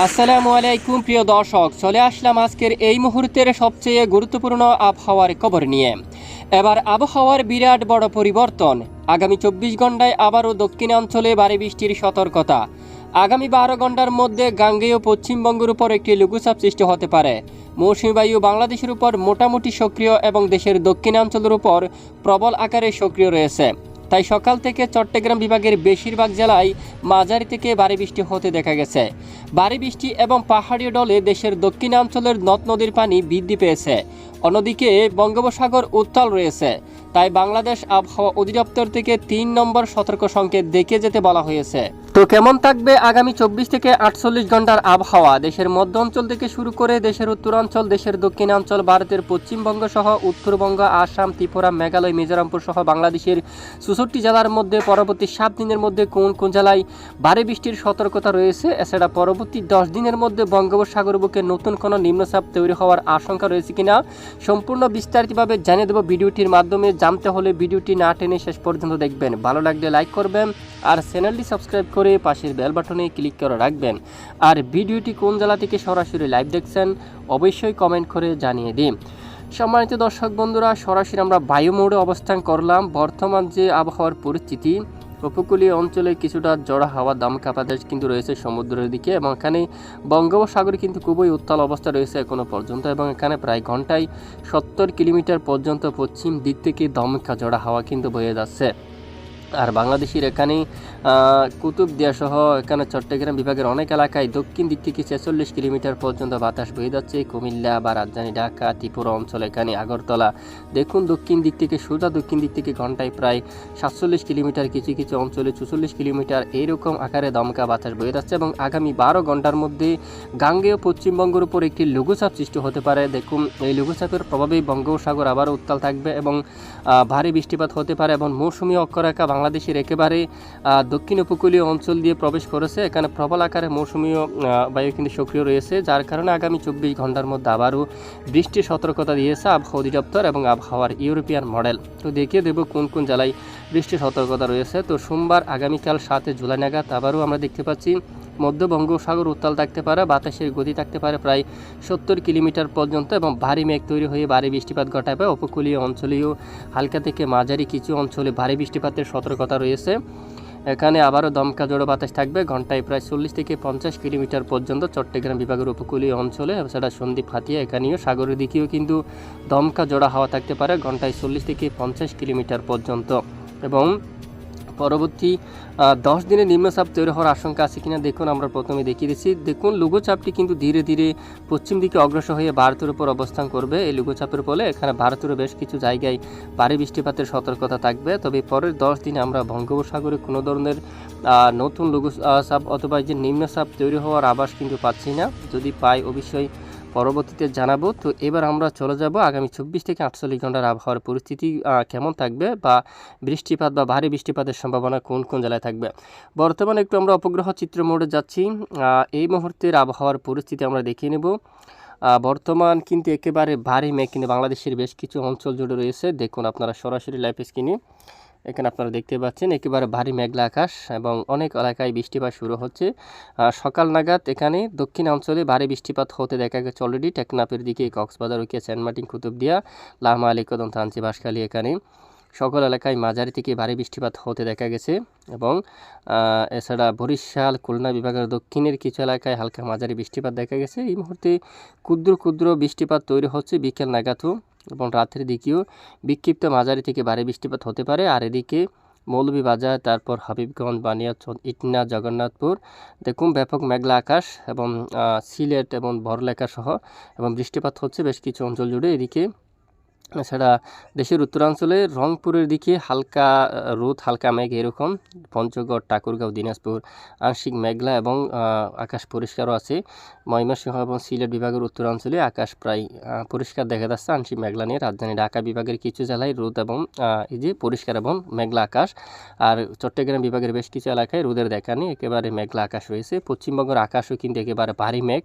আসসালামু আলাইকুম, প্রিয় দর্শক। চলে আসলাম আজকের এই মুহূর্তের সবচেয়ে গুরুত্বপূর্ণ আবহাওয়ার খবর নিয়ে। এবার আবহাওয়ার বিরাট বড় পরিবর্তন। আগামী চব্বিশ ঘন্টায় আবারও দক্ষিণাঞ্চলে ভারী বৃষ্টির সতর্কতা। আগামী বারো ঘণ্টার মধ্যে গাঙ্গেয় পশ্চিমবঙ্গের উপর একটি লঘুচাপ সৃষ্টি হতে পারে। মৌসুমী বায়ু বাংলাদেশের উপর মোটামুটি সক্রিয় এবং দেশের দক্ষিণাঞ্চলের উপর প্রবল আকারে সক্রিয় রয়েছে। তাই সকাল থেকে চট্টগ্রাম বিভাগের বেশিরভাগ জেলায় মাঝারি থেকে ভারী বৃষ্টি হতে দেখা গেছে। ভারী বৃষ্টি এবং পাহাড়ি ডলে দেশের দক্ষিণাঞ্চলের নদ নদীর পানি বৃদ্ধি পেয়েছে। অন্যদিকে বঙ্গোপসাগর উত্তাল রয়েছে। তাই বাংলাদেশ আবহাওয়া অধিদপ্তর থেকে তিন নম্বর সতর্ক সংকেত দেখে যেতে বলা হয়েছে। তো কেমন থাকবে আগামী চব্বিশ থেকে আটচল্লিশ ঘণ্টার আবহাওয়া? দেশের মধ্য অঞ্চল থেকে শুরু করে দেশের উত্তরাঞ্চল, দেশের দক্ষিণাঞ্চল, ভারতের পশ্চিমবঙ্গ সহ উত্তরবঙ্গ, আসাম, ত্রিপুরা, মেঘালয়, মিজোরামপুর সহ বাংলাদেশের চৌষট্টি জেলার মধ্যে পরবর্তী সাত দিনের মধ্যে কোন কোন জেলায় ভারী বৃষ্টির সতর্কতা রয়েছে? এছাড়া পরবর্তী দশ দিনের মধ্যে বঙ্গোপসাগর বুকে নতুন কোনো নিম্নচাপ তৈরি হওয়ার আশঙ্কা রয়েছে কিনা? সম্পূর্ণ বিস্তারিতভাবে জানিয়ে দেবো ভিডিওটির মাধ্যমে। জানতে হলে ভিডিওটি না টেনে শেষ পর্যন্ত দেখবেন। ভালো লাগলে লাইক করবেন আর চ্যানেলটি সাবস্ক্রাইব করে পাশের বেল বাটনে ক্লিক করে রাখবেন। আর ভিডিওটি কোন জেলা থেকে সরাসরি লাইভ দেখছেন, অবশ্যই কমেন্ট করে জানিয়ে দিন। সম্মানিত দর্শক বন্ধুরা, সরাসরি আমরা বায়ু মোড়ে অবস্থান করলাম। বর্তমান যে আবহাওয়ার পরিস্থিতি, উপকূলীয় অঞ্চলে কিছুটা জড়া হাওয়া দামকা বাতাস কিন্তু রয়েছে সমুদ্রের দিকে এবং এখানে বঙ্গোপসাগরে কিন্তু খুবই উত্তাল অবস্থা রয়েছে এখনও পর্যন্ত এবং এখানে প্রায় ঘন্টায় সত্তর কিলোমিটার পর্যন্ত পশ্চিম দিক থেকে দমকা জড়া হাওয়া কিন্তু বয়ে যাচ্ছে। আর বাংলাদেশের এখানে কুতুবদিয়া সহ এখানে চট্টগ্রাম বিভাগের অনেক এলাকায় দক্ষিণ দিক থেকে ছেচল্লিশ কিলোমিটার পর্যন্ত বাতাস বয়ে যাচ্ছে। কুমিল্লা বা রাজধানী ঢাকা, ত্রিপুরা অঞ্চল এখানে আগরতলা। দেখুন, দক্ষিণ দিক থেকে সোজা দক্ষিণ দিক থেকে ঘন্টায় প্রায় সাতচল্লিশ কিলোমিটার, কিছু কিছু অঞ্চলে চুচল্লিশ কিলোমিটার এইরকম আকারে দমকা বাতাস বয়ে যাচ্ছে এবং আগামী বারো ঘণ্টার মধ্যে গাঙ্গেয় পশ্চিমবঙ্গের উপর একটি লঘুচাপ সৃষ্টি হতে পারে। দেখুন, এই লঘুচাপের প্রভাবেই বঙ্গোপসাগর আবারও উত্তাল থাকবে এবং ভারী বৃষ্টিপাত হতে পারে এবং মৌসুমী অক্ষরেখা বাংলাদেশের একেবারে দক্ষিণ উপকূলীয় অঞ্চল দিয়ে প্রবেশ করেছে। এখানে প্রবল আকারে মৌসুমীয় বায়ু কিন্তু সক্রিয় রয়েছে, যার কারণে আগামী চব্বিশ ঘণ্টার মধ্যে আবারও বৃষ্টি সতর্কতা দিয়েছে আবহাওয়া অধিদপ্তর এবং আবহাওয়ার ইউরোপিয়ান মডেল। তো দেখিয়ে দেব কোন কোন জেলায় বৃষ্টির সতর্কতা রয়েছে। তো সোমবার, আগামীকাল সাতে জুলাই নাগাদ আবারও আমরা দেখতে পাচ্ছি মধ্য বঙ্গোপসাগর উত্তাল থাকতে পারে, বাতাসের গতি থাকতে পারে প্রায় সত্তর কিলোমিটার পর্যন্ত এবং ভারী মেঘ তৈরি হয়ে ভারী বৃষ্টিপাত ঘটাবে উপকূলীয় অঞ্চলেও হালকা থেকে মাঝারি কিছু অঞ্চলে ভারী বৃষ্টিপাতের সতর্কতা রয়েছে। এখানে আবারও দমকা জোড়ো বাতাস থাকবে, ঘন্টায় প্রায় চল্লিশ থেকে পঞ্চাশ কিলোমিটার পর্যন্ত চট্টগ্রাম বিভাগের উপকূলীয় অঞ্চলে সেটা সন্দ্বীপ, হাতিয়া, এখানেও সাগরের দিকেও কিন্তু দমকা জোড়া হাওয়া থাকতে পারে, ঘন্টায় চল্লিশ থেকে পঞ্চাশ কিলোমিটার পর্যন্ত। এবং পরবর্তী দশ দিনে নিম্নচাপ তৈরি হওয়ার আশঙ্কা আছে কিনা দেখুন, আমরা প্রথমে দেখিয়ে দিচ্ছি। দেখুন লঘুচাপটি কিন্তু ধীরে ধীরে পশ্চিম দিকে অগ্রসর হয়ে ভারতের উপর অবস্থান করবে। এই লঘুচাপের ফলে এখানে ভারতেরও বেশ কিছু জায়গায় ভারী বৃষ্টিপাতের সতর্কতা থাকবে। তবে পরের দশ দিনে আমরা বঙ্গোপসাগরে কোনো ধরনের নতুন লঘু চাপ অথবা যে নিম্নচাপ তৈরি হওয়ার আভাস কিন্তু পাচ্ছি না। যদি পাই অবশ্যই পরবর্তীতে জানাব। তো এবার আমরা চলে যাব আগামী চব্বিশ থেকে আটচল্লিশ ঘণ্টার আবহাওয়ার পরিস্থিতি কেমন থাকবে বা বৃষ্টিপাত বা ভারী বৃষ্টিপাতের সম্ভাবনা কোন কোন জেলায় থাকবে। বর্তমানে একটু আমরা উপগ্রহ চিত্র মোড়ে যাচ্ছি। এই মুহূর্তের আবহাওয়ার পরিস্থিতি আমরা দেখিয়ে নেব। বর্তমান কিন্তু একেবারে ভারী মেঘ কিন্তু বাংলাদেশের বেশ কিছু অঞ্চল জুড়ে রয়েছে। দেখুন আপনারা সরাসরি লাইভ স্ক্রিনে এখানে আপনারা দেখতে পাচ্ছেন একেবারে ভারী মেঘলা আকাশ এবং অনেক এলাকায় বৃষ্টিপাত শুরু হচ্ছে। সকাল নাগাদ এখানে দক্ষিণ অঞ্চলে ভারী বৃষ্টিপাত হতে দেখা গেছে অলরেডি টেকনাপের দিকে, কক্সবাজার উইকে সেন্টমার্টিন কুতুবদিয়া, লামা, আলিকদম, থানচি, বাঁশখালী এখানে। সকল এলাকায় মাঝারি থেকে ভারী বৃষ্টিপাত হতে দেখা গেছে এবং এছাড়া বরিশাল, খুলনা বিভাগের দক্ষিণের কিছু এলাকায় হালকা মাঝারি বৃষ্টিপাত দেখা গেছে। এই মুহূর্তে ক্ষুদ্র ক্ষুদ্র বৃষ্টিপাত তৈরি হচ্ছে বিকেল নাগাদও এবং রাত্রের দিকেও বিক্ষিপ্ত মাঝারি থেকে ভারী বৃষ্টিপাত হতে পারে। আর এদিকে মৌলভীবাজার তারপর হাবিবগঞ্জ বানিয়াচন ইটনা, জগন্নাথপুর, দেখুন ব্যাপক মেঘলা আকাশ এবং সিলেট এবং বড়লেখা সহ এবং বৃষ্টিপাত হচ্ছে বেশ কিছু অঞ্চল জুড়ে। এদিকে এছাড়া দেশের উত্তরাঞ্চলে রংপুরের দিকে হালকা রোদ, হালকা মেঘ এরকম। পঞ্চগড়, ঠাকুরগাঁও, দিনাজপুর, আংশিক মেঘলা এবং আকাশ পরিষ্কারও আছে। ময়মনসিংহ এবং সিলেট বিভাগের উত্তরাঞ্চলে আকাশ প্রায় পরিষ্কার দেখা যাচ্ছে। আংশিক মেঘলা নিয়ে রাজধানী ঢাকা বিভাগের কিছু জেলায় রোদ এবং এই যে পরিষ্কার এবং মেঘলা আকাশ। আর চট্টগ্রাম বিভাগের বেশ কিছু এলাকায় রোদের দেখা নেই। একেবারে মেঘলা আকাশ রয়েছে। পশ্চিমবঙ্গের আকাশও কিন্তু একেবারে ভারী মেঘ।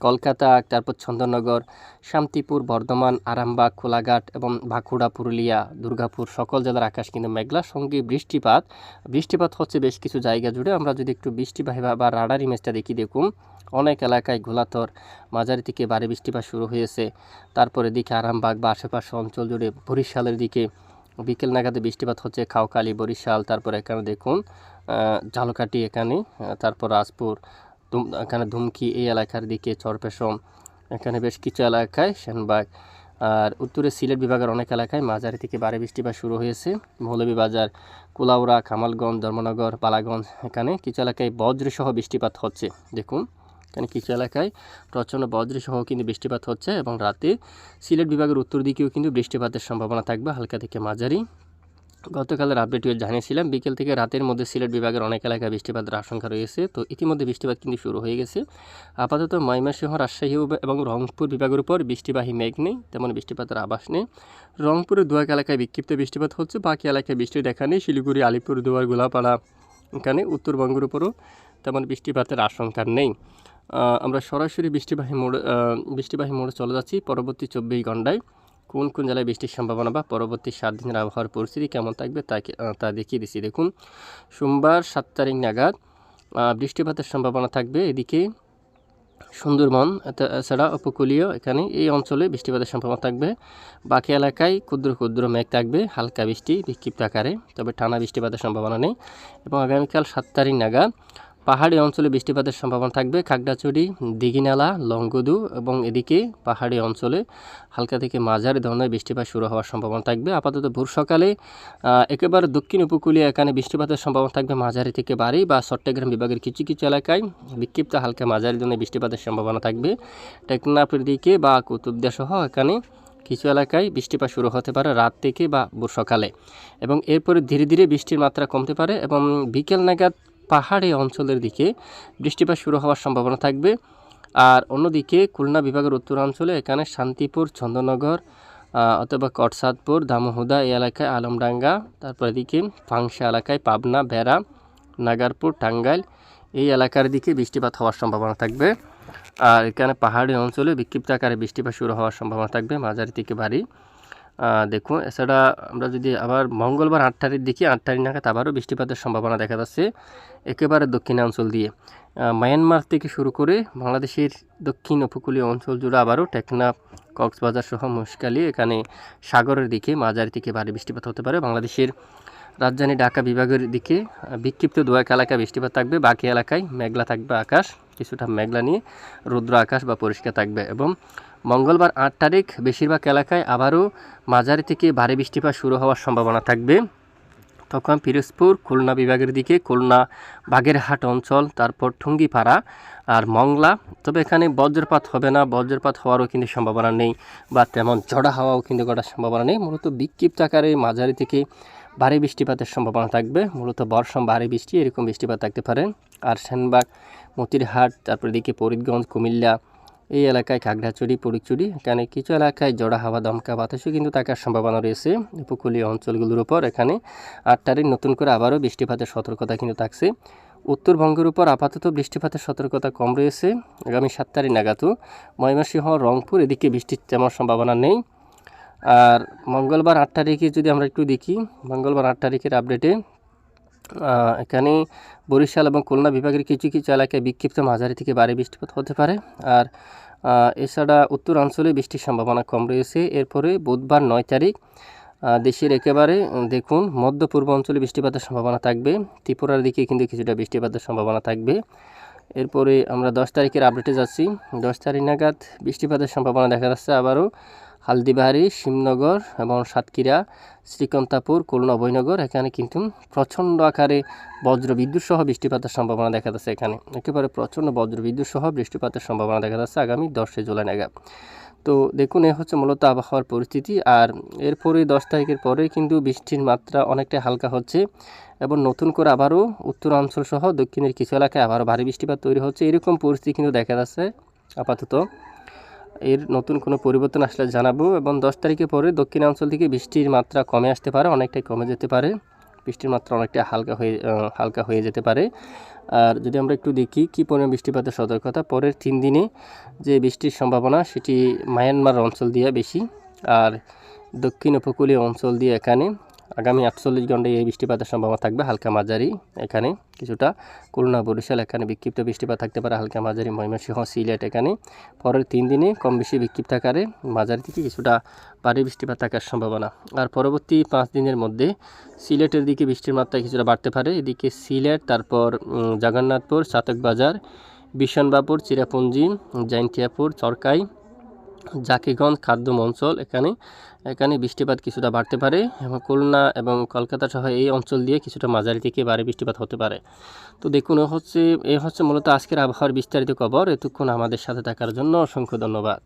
কলকাতা তারপর চন্দননগর শান্তিপুর বর্ধমান আরামবাগ কোলাঘাট এবং বাঁকুড়া পুরুলিয়া দুর্গাপুর সকল জেলার আকাশ কিন্তু মেঘলার সঙ্গে বৃষ্টিপাত বৃষ্টিপাত হচ্ছে বেশ কিছু জায়গা জুড়ে। আমরা যদি একটু বৃষ্টিবাহী বা- রাডার ইমেজটা দেখি দেখুন। অনেক এলাকায় ঘোলাতর মাঝারি থেকে ভারী বৃষ্টিপাত শুরু হয়েছে। তারপরে দিকে আরামবাগ বা আশেপাশে অঞ্চল জুড়ে বরিশালের দিকে বিকেল নাগাদে বৃষ্টিপাত হচ্ছে খাওকালি বরিশাল তারপর এখানে দেখুন আহ, ঝালকাঠি এখানে তারপর রাজপুর এখানে ধুমকি এই এলাকার দিকে চরপেশম এখানে বেশ কিছু এলাকায় সেনবাগ। আর উত্তরে সিলেট বিভাগের অনেক এলাকায় মাঝারি থেকে ভারী বৃষ্টিপাত শুরু হয়েছে। মৌলভীবাজার কুলাউড়া কামালগঞ্জ ধর্মনগর পালাগঞ্জ এখানে কিছু এলাকায় বজ্রসহ বৃষ্টিপাত হচ্ছে। দেখুন, এখানে কিছু এলাকায় প্রচণ্ড বজ্রসহ কিন্তু বৃষ্টিপাত হচ্ছে এবং রাতে সিলেট বিভাগের উত্তর দিকেও কিন্তু বৃষ্টিপাতের সম্ভাবনা থাকবে। হালকা থেকে মাঝারি গতকালের আপডেটে জানিয়েছিলাম, বিকেল থেকে রাতের মধ্যে সিলেট বিভাগের অনেক এলাকায় বৃষ্টিপাতের আশঙ্কা রয়েছে। তো ইতিমধ্যে বৃষ্টিপাত কিন্তু শুরু হয়ে গেছে। আপাতত ময়মনসিংহ, রাজশাহী এবং রংপুর বিভাগের উপর বৃষ্টিবাহী মেঘ নেই, তেমন বৃষ্টিপাতের আবাস নেই। রংপুরের দু এক এলাকায় বিক্ষিপ্ত বৃষ্টিপাত হচ্ছে। বাকি এলাকায় বৃষ্টি দেখা নেই। শিলিগুড়ি, আলিপুর, দুয়ার, গোলাপাড়া, এখানে উত্তরবঙ্গের উপরও তেমন বৃষ্টিপাতের আশঙ্কা নেই। আমরা সরাসরি বৃষ্টিবাহী মোড় বৃষ্টিবাহী মোড়ে চলে যাচ্ছি। পরবর্তী চব্বিশ ঘন্টায় কোন কোন জেলায় বৃষ্টির সম্ভাবনা বা পরবর্তী সাত দিনের আবহাওয়ার পরিস্থিতি কেমন থাকবে তাকে তা দেখিয়ে দিচ্ছি। দেখুন, সোমবার সাত তারিখ নাগাদ বৃষ্টিপাতের সম্ভাবনা থাকবে এদিকে সুন্দরবন এছাড়া উপকূলীয় এখানে এই অঞ্চলে বৃষ্টিপাতের সম্ভাবনা থাকবে। বাকি এলাকায় ক্ষুদ্র ক্ষুদ্র মেঘ থাকবে, হালকা বৃষ্টি বিক্ষিপ্ত আকারে, তবে টানা বৃষ্টিপাতের সম্ভাবনা নেই এবং আগামীকাল সাত তারিখ নাগাদ পাহাড়ি অঞ্চলে বৃষ্টিপাতের সম্ভাবনা থাকবে। খাগড়াছড়ি, দিঘিনালা, লংগদু এবং এদিকে পাহাড়ি অঞ্চলে হালকা থেকে মাঝারি ধরনের বৃষ্টিপাত শুরু হওয়ার সম্ভাবনা থাকবে। আপাতত ভোর সকালে একেবারে দক্ষিণ উপকূলীয় এখানে বৃষ্টিপাতের সম্ভাবনা থাকবে মাঝারি থেকে বাড়ি বা চট্টগ্রাম বিভাগের কিছু কিছু এলাকায় বিক্ষিপ্ত হালকা মাঝারি ধরনের বৃষ্টিপাতের সম্ভাবনা থাকবে। টেকনাফের দিকে বা কুতুবদিয়া সহ এখানে কিছু এলাকায় বৃষ্টিপাত শুরু হতে পারে রাত থেকে বা সকালে এবং এরপরে ধীরে ধীরে বৃষ্টির মাত্রা কমতে পারে এবং বিকেল নাগাদ পাহাড়ি অঞ্চলের দিকে বৃষ্টিপাত শুরু হওয়ার সম্ভাবনা থাকবে। আর অন্যদিকে খুলনা বিভাগের উত্তরাঞ্চলে এখানে শান্তিপুর, চন্দননগর অথবা কটসাদপুর, দামোহুদা এই এলাকায় আলমডাঙ্গা, তারপর এদিকে ফাংশা এলাকায় পাবনা, বেড়া, নাগারপুর, টাঙ্গাইল এই এলাকার দিকে বৃষ্টিপাত হওয়ার সম্ভাবনা থাকবে। আর এখানে পাহাড়ি অঞ্চলে বিক্ষিপ্ত আকারে বৃষ্টিপাত শুরু হওয়ার সম্ভাবনা থাকবে মাঝারি থেকে ভারী। দেখুন, এছাড়া আমরা যদি আবার মঙ্গলবার আট তারিখ দেখি আট তারিখ নাগাদ আবারও বৃষ্টিপাতের সম্ভাবনা দেখা যাচ্ছে, একেবারে দক্ষিণাঞ্চল দিয়ে। মায়ানমার থেকে শুরু করে বাংলাদেশের দক্ষিণ উপকূলীয় অঞ্চল জুড়ে আবারও টেকনাফ, কক্সবাজার সহ মুশকালি, এখানে সাগরের দিকে, মাঝারি থেকে ভারী বৃষ্টিপাত হতে পারে। বাংলাদেশের রাজধানী ঢাকা বিভাগের দিকে বিক্ষিপ্ত দু এক এলাকায় বৃষ্টিপাত থাকবে। বাকি এলাকায় মেঘলা থাকবে আকাশ, কিছুটা মেঘলা নিয়ে রুদ্র আকাশ বা পরিষ্কার থাকবে এবং মঙ্গলবার আট তারিখ বেশিরভাগ এলাকায় আবারও মাঝারি থেকে ভারী বৃষ্টিপাত শুরু হওয়ার সম্ভাবনা থাকবে। তখন পিরোজপুর, খুলনা বিভাগের দিকে খুলনা, বাগেরহাট অঞ্চল, তারপর ঠুঙ্গিপাড়া আর মংলা। তবে এখানে বজ্রপাত হবে না, বজ্রপাত হওয়ারও কিন্তু সম্ভাবনা নেই বা তেমন চড়া হাওয়াও কিন্তু করার সম্ভাবনা নেই। মূলত বিক্ষিপ্ত আকারে মাঝারি থেকে ভারী বৃষ্টিপাতের সম্ভাবনা থাকবে। মূলত বর্ষম ভারী বৃষ্টি, এরকম বৃষ্টিপাত থাকতে পারে। আর সেনবাগ, মতিরহাট, তারপর দিকে ফরিদগঞ্জ, কুমিল্লা এই এলাকায় খাগড়াছড়ি পরিচুরি এখানে কিছু এলাকায় জড়া হাওয়া, দমকা বাতাসও কিন্তু থাকার সম্ভাবনা রয়েছে। উপকূলীয় অঞ্চলগুলোর উপর এখানে আট তারিখ নতুন করে আবারও বৃষ্টিপাতের সতর্কতা কিন্তু থাকছে। উত্তরবঙ্গের উপর আপাতত বৃষ্টিপাতের সতর্কতা কম রয়েছে। আগামী সাত তারিখ নাগাদও ময়মনসিংহ, রংপুর, এদিকে বৃষ্টির তেমন সম্ভাবনা নেই। আর মঙ্গলবার আট তারিখে যদি আমরা একটু দেখি, মঙ্গলবার আট তারিখের আপডেটে এখানে বরিশাল এবং খুলনা বিভাগের কিছু কিছু এলাকায় বিক্ষিপ্ত মাঝারি থেকে ভারী বৃষ্টিপাত হতে পারে। আর এছাড়া উত্তরাঞ্চলে বৃষ্টির সম্ভাবনা কম রয়েছে। এরপরে বুধবার নয় তারিখ দেশের একেবারে দেখুন, মধ্য পূর্ব অঞ্চলে বৃষ্টিপাতের সম্ভাবনা থাকবে। ত্রিপুরার দিকে কিন্তু কিছুটা বৃষ্টিপাতের সম্ভাবনা থাকবে। এরপরে আমরা দশ তারিখের আপডেটে যাচ্ছি। দশ তারিখ নাগাদ বৃষ্টিপাতের সম্ভাবনা দেখা যাচ্ছে আবারও। হালদিবাড়ি শিবনগর এবং সাতক্ষীরা, শ্রীকন্তাপুর, খুলনা, অভয়নগর। এখানে কিন্তু প্রচণ্ড আকারে বজ্র বিদ্যুৎ সহ বৃষ্টিপাতের সম্ভাবনা দেখা যাচ্ছে এখানে। একেবারে প্রচণ্ড বজ্র বিদ্যুৎ সহ বৃষ্টিপাতের সম্ভাবনা দেখা যাচ্ছে আগামী দশই জুলাই নাগাদ। তো দেখুন, এ হচ্ছে মূলত আবহাওয়ার পরিস্থিতি। আর এরপরে দশ তারিখের পরে কিন্তু বৃষ্টির মাত্রা অনেকটাই হালকা হচ্ছে এবং নতুন করে আবারও উত্তরাঞ্চল সহ দক্ষিণের কিছু এলাকায় আবারও ভারী বৃষ্টিপাত তৈরি হচ্ছে। এরকম পরিস্থিতি কিন্তু দেখা যাচ্ছে আপাতত। এর নতুন কোনো পরিবর্তন আসলে জানাব এবং দশ তারিখের পরে দক্ষিণাঞ্চল থেকে বৃষ্টির মাত্রা কমে আসতে পারে, অনেকটাই কমে যেতে পারে। বৃষ্টির মাত্রা অনেকটা হালকা হয়ে হালকা হয়ে যেতে পারে। আর যদি আমরা একটু দেখি কী পরিমাণ বৃষ্টিপাতের সতর্কতা, পরের তিন দিনে যে বৃষ্টির সম্ভাবনা সেটি মায়ানমার অঞ্চল দিয়ে বেশি, আর দক্ষিণ উপকূলীয় অঞ্চল দিয়ে এখানে। আগামী আটচল্লিশ ঘন্টায় এই বৃষ্টিপাতের সম্ভাবনা থাকবে, হালকা মাঝারি এখানে কিছুটা। খুলনা, বরিশাল এখানে বিক্ষিপ্ত বৃষ্টিপাত থাকতে পারে, হালকা মাঝারি। ময়মনসিংহ, সিলেট এখানে পরের তিন দিনে কম বেশি বিক্ষিপ্ত আকারে, মাঝারি থেকে কিছুটা ভারী বৃষ্টিপাত থাকার সম্ভাবনা। আর পরবর্তী পাঁচ দিনের মধ্যে সিলেটের দিকে বৃষ্টির মাত্রা কিছুটা বাড়তে পারে। এদিকে সিলেট, তারপর জগন্নাথপুর চাতকবাজার বিশনবাপুর চিরাপুঞ্জি, জৈন্তিয়াপুর, চরকাই জাকিগঞ্জ খাদ্যম অঞ্চল এখানে এখানে বৃষ্টিপাত কিছুটা বাড়তে পারে এবং খুলনা এবং কলকাতা সহ এই অঞ্চল দিয়ে কিছুটা মাঝারি থেকে ভারী বৃষ্টিপাত হতে পারে। তো দেখুন হচ্ছে, এ হচ্ছে মূলত আজকের আবহাওয়ার বিস্তারিত খবর। এতক্ষণ আমাদের সাথে থাকার জন্য অসংখ্য ধন্যবাদ।